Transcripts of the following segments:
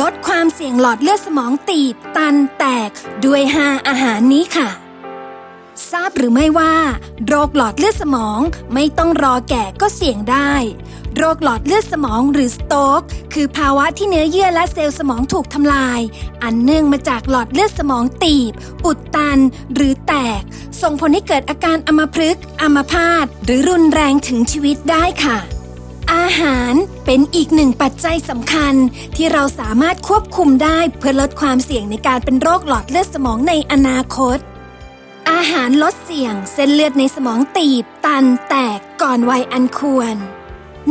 ลดความเสี่ยงหลอดเลือดสมองตีบ ตันแตก ด้วย 5 อาหารนี้ค่ะ ทราบหรือไม่ว่า โรคหลอดเลือดสมองไม่ต้องรอแก่ก็เสี่ยงได้ โรคหลอดเลือดสมองหรือสโตกคือภาวะที่เนื้อเยื่อและเซลล์สมองถูกทำลาย อันเนื่องมาจากหลอดเลือดสมองตีบ อุดตัน หรือแตก ส่งผลให้เกิดอาการอัมพฤกษ์อัมพาตหรือรุนแรงถึงชีวิตได้ค่ะ อาหารเป็นอีกหนึ่งปัจจัยสำคัญ ที่เราสามารถควบคุมได้เพื่อลดความเสี่ยงในการเป็นโรคหลอดเลือดสมองในอนาคต อาหารลดเสี่ยง เส้นเลือดในสมองตีบ ตันแตกก่อนวัยอันควร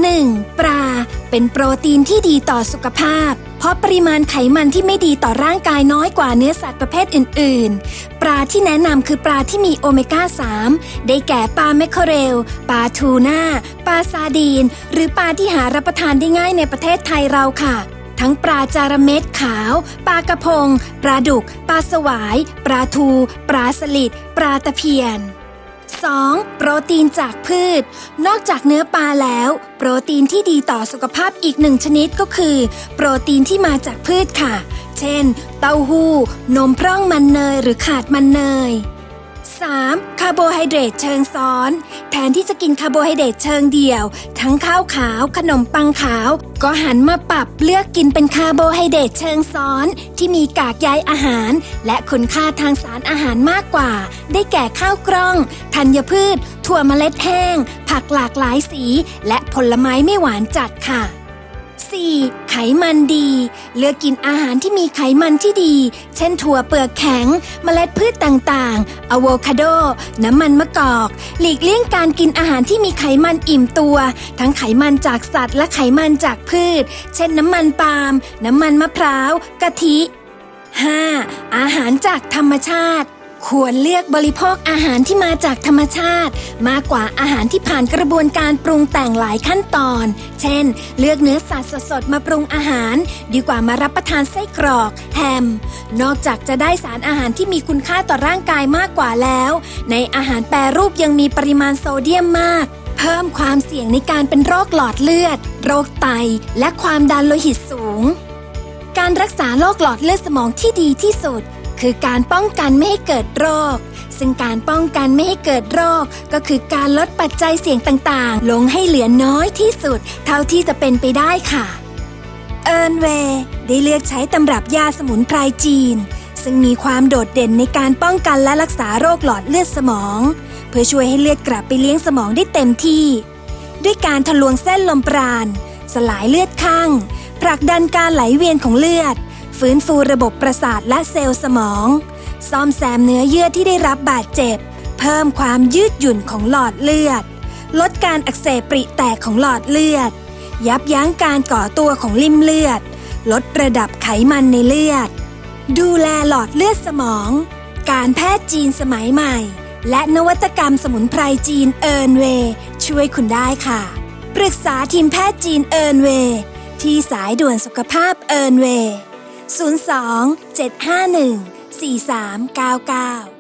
1. ปลา เป็นโปรตีนที่ดีต่อสุขภาพ เพราะปริมาณไขมันที่ไม่ดีต่อร่างกายน้อยกว่าเนื้อสัตว์ประเภทอื่น ๆ ปลาที่แนะนำคือปลาที่มีโอเมก้า 3 ได้แก่ปลาแมคเคอเรล ปลาทูน่า ปลาซาดีน หรือปลาที่หารับประทานได้ง่ายในประเทศไทยเราค่ะ ทั้งปลาจาระเม็ดขาว ปลากระพง ปลาดุก ปลาสวาย ปลาทู ปลาสลิด ปลาตะเพียน 2. โปรตีนจากพืช นอกจากเนื้อปลาแล้ว โปรตีนที่ดีต่อสุขภาพอีกหนึ่งชนิดก็คือ โปรตีนที่มาจากพืชค่ะ เช่น เต้าหู้ นมพร่องมันเนยหรือขาดมันเนย 3. คาร์โบไฮเดรตเชิงซ้อน แทนที่จะกินคาร์โบไฮเดรตเชิงเดี่ยว ทั้งข้าวขาว ขนมปังขาว ก็หันมาปรับเลือกกินเป็นคาร์โบไฮเดรตเชิงซ้อน ที่มีกากใยอาหาร และคุณค่าทางสารอาหารมากกว่า ได้แก่ข้าวกล้อง ธัญพืช ถั่วเมล็ดแห้ง ผักหลากหลายสี และผลไม้ไม่หวานจัดค่ะ 4. ไขมันดี เลือกกินอาหารที่มีไขมันที่ดี เช่นถั่วเปลือกแข็งเมล็ดพืชต่างๆอะโวคาโด น้ำมันมะกอก หลีกเลี่ยงการกินอาหารที่มีไขมันอิ่มตัว ทั้งไขมันจากสัตว์และไขมันจากพืช เช่นน้ำมันปาล์มน้ำมันมะพร้าวกะทิ 5. อาหารจากธรรมชาติ ควรเลือกบริโภคอาหารที่มาจากธรรมชาติ มากกว่าอาหารที่ผ่านกระบวนการปรุงแต่งหลายขั้นตอน เช่น เลือกเนื้อสัตว์สดๆมาปรุงอาหาร ดีกว่ามารับประทานไส้กรอก แฮม นอกจากจะได้สารอาหารที่มีคุณค่าต่อร่างกายมากกว่าแล้ว ในอาหารแปรรูปยังมีปริมาณโซเดียมมาก เพิ่มความเสี่ยงในการเป็นโรคหลอดเลือด โรคไต และความดันโลหิตสูง การรักษาโรคหลอดเลือดสมองที่ดีที่สุด คือการป้องกันไม่ให้เกิดโรค ซึ่งการป้องกันไม่ให้เกิดโรค ก็คือการลดปัจจัยเสี่ยงต่างๆ ลงให้เหลือน้อยที่สุด เท่าที่จะเป็นไปได้ค่ะ เอิร์นเวย์ได้เลือกใช้ตำรับยาสมุนไพรจีน ซึ่งมีความโดดเด่นในการป้องกันและรักษาโรคหลอดเลือดสมอง เพื่อช่วยให้เลือดกลับไปเลี้ยงสมองได้เต็มที่ ด้วยการทะลวงเส้นลมปราณสลายเลือดข้างผลักดันการไหลเวียนของเลือด ฟื้นฟูระบบประสาทและเซลล์สมอง ซ่อมแซมเนื้อเยื่อที่ได้รับบาดเจ็บ เพิ่มความยืดหยุ่นของหลอดเลือด ลดการอักเสบปริแตกของหลอดเลือด ยับยั้งการก่อตัวของลิ่มเลือด ลดระดับไขมันในเลือด ดูแลหลอดเลือดสมอง การแพทย์จีนสมัยใหม่ และนวัตกรรมสมุนไพรจีนเอิร์นเวช่วยคุณได้ค่ะ ปรึกษาทีมแพทย์จีนเอิร์นเวที่สายด่วนสุขภาพเอิร์นเวย์ 02 751 4399